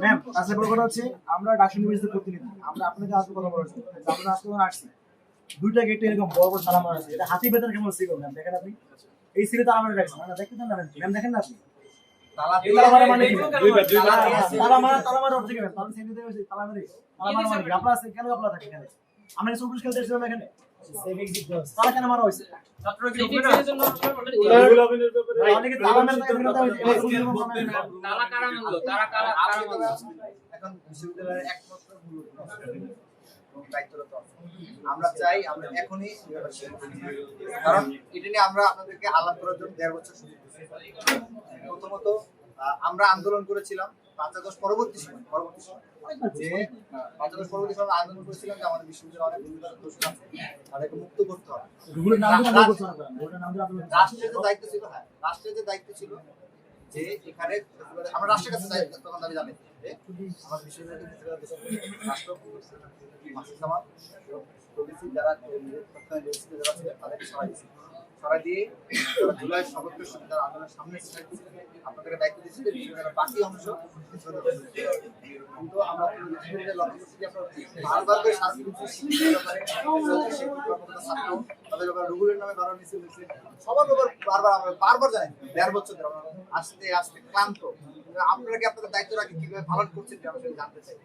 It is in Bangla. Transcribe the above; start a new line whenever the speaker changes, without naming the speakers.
ম্যাম আসলে বড় কথা হচ্ছে আমরা ইউনিভার্সিটির প্রতিনিধি। আমরা আপনাকে আজকে কথা বলার জন্য। আমরা আজকে আসছি। দুইটা গেটে এরকম বড় বড় তালা মারা আছে। এটা হাতি বেতন কেমন ম্যাম দেখেন আপনি। এই সিলে তালা মারা দেখতে না ম্যাম দেখেন না আপনি।
তালা
মারা মানে কি
দুইবার, দুইবার।
তালা তালা মারা তালা মারা অর্থ তালা সিলে তালা মারি তালা মারা আপনারা কেন আপনারা থাকেন এখানে? আমরা কিছু পুরস্কার দিয়েছিলাম এখানে? কেন মারা হয়েছে?
এখন বিশ্ববিদ্যালয়ের একমাত্র দায়িত্বরত আমরা চাই আমরা এখনই এই ব্যাপারে শেষ করি। কারণ এটা নিয়ে আমরা আপনাদেরকে আলাপ করার জন্য দেড় বছর প্রথমত আমরা আন্দোলন করেছিলাম পাঁচ আগস্ট পরবর্তী সময় পরবর্তী সময়। যে পাঁচ আগস্ট পরবর্তী সময় আমরা আন্দোলন করেছিলাম যে আমাদের বিশ্ববিদ্যালয়ে অনেক ভূমিকা দোষ আছে। তাদেরকে মুক্ত করতে হবে। রাষ্ট্রের যে দায়িত্ব ছিল হ্যাঁ রাষ্ট্রের যে দায়িত্ব ছিল যে এখানে আমরা রাষ্ট্রের কাছে দায়িত্ব তখন দাবি জানাই যে আমার বিশ্ববিদ্যালয় যারা তাদেরকে দিয়ে জুলাই যারা আন্দোলনের সামনে ছিলেন আপনাদেরকে দায়িত্ব দিয়েছে যে বিশ্ববিদ্যালয়ের বাকি অংশ। কিন্তু আমরা লক্ষ্য করছি যে বারবার করে সাংস্কৃতিক নামে হয়েছে। বারবার আমরা বারবার জানাই দেড় বছর আমরা আস্তে আসতে ক্লান্ত। আপনারা কি আপনাদের দায়িত্ব রাখি কীভাবে পালন করছেন আমরা জানতে চাই।